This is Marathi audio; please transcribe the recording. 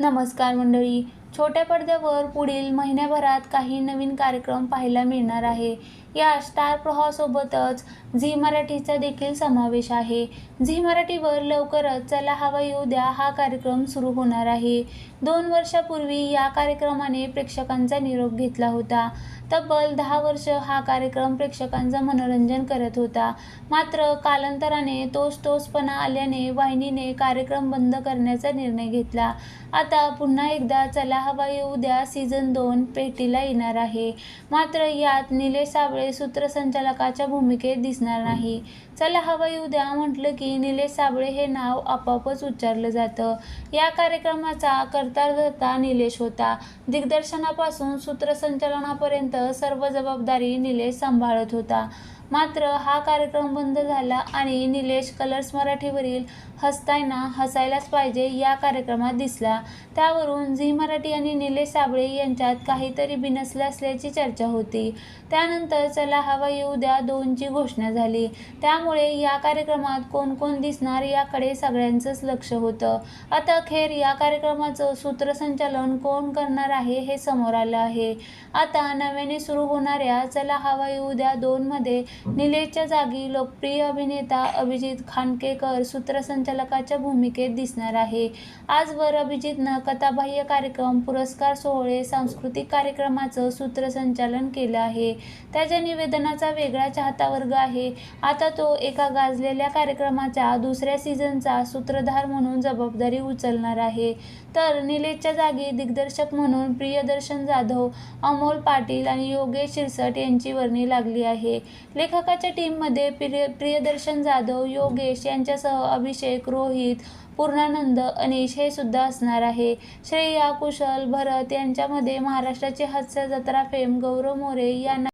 नमस्कार मंडळी. छोट्या पडद्यावर पुढील महिन्याभरात काही नवीन कार्यक्रम पाहायला मिळणार आहे. या स्टार प्रवाहासोबतच झी मराठीचा देखील समावेश आहे. झी मराठीवर लवकरच चला हवा येऊ द्या हा कार्यक्रम सुरू होणार आहे. दोन वर्षापूर्वी या कार्यक्रमाने प्रेक्षकांचा निरोप घेतला होता. तब्बल दहा वर्ष हा कार्यक्रम प्रेक्षकांचं मनोरंजन करत होता. मात्र कालांतराने तोच तोचपणा आल्याने वाहिनीने कार्यक्रम बंद करण्याचा निर्णय घेतला. आता पुन्हा एकदा चला हवा उद्या सीझन दोन पेटीला येणार आहे. मात्र यात निलेश साबळे सूत्रसंचालकाच्या भूमिकेत दिसणार नाही. चला हवाई उद्या म्हटलं की निलेश साबळे हे नाव आपोआपच उच्चारलं जातं. या कार्यक्रमाचा कर्तारधर्ता निलेश होता. दिग्दर्शनापासून सूत्रसंचालनापर्यंत सर्व जबाबदारी निलेश सांभाळत होता. मात्र हा कार्यक्रम बंद झाला आणि निलेश कलर्स मराठीवरील हसतायना हसायलाच पाहिजे या कार्यक्रमात दिसला. त्यावरून झी मराठी आणि निलेश साबळे यांच्यात काहीतरी बिनसलं असल्याची चर्चा होती. त्यानंतर चला हवा येऊ द्या दोनची घोषणा झाली. त्यामुळे या कार्यक्रमात कोण कोण दिसणार याकडे सगळ्यांचंच लक्ष होतं. आता अखेर या कार्यक्रमाचं सूत्रसंचालन कोण करणार आहे हे समोर आलं आहे. आता नव्याने सुरू होणाऱ्या चला हवा येऊ द्या दोनमध्ये निलेशच्या जागी लोकप्रिय अभिनेता अभिजित खानकेकर सूत्रसंचालकाच्या भूमिकेत दिसणार आहे. आजवर अभिजितनं कथाबाह्य कार्यक्रम पुरस्कार सोहळे सांस्कृतिक कार्यक्रमाचं सूत्रसंचालन केलं आहे. त्याच्या निवेदनाचा वेगळा चाहता वर्ग आहे. आता तो एका गाजलेल्या कार्यक्रमाच्या दुसऱ्या सीझनचा सूत्रधार म्हणून जबाबदारी उचलणार आहे. तर निलेशच्या जागी दिग्दर्शक म्हणून प्रियदर्शन जाधव अमोल पाटील आणि योगेश शिरसट यांची वर्णी लागली आहे. लेखकाच्या टीममध्ये प्रिय प्रियदर्शन जाधव योगेश यांच्यासह अभिषेक रोहित पूर्णानंद अनिश हे सुद्धा असणार आहे. श्रेया कुशल भरत यांच्यामध्ये महाराष्ट्राची हास्य जत्रा फेम गौरव मोरे यांना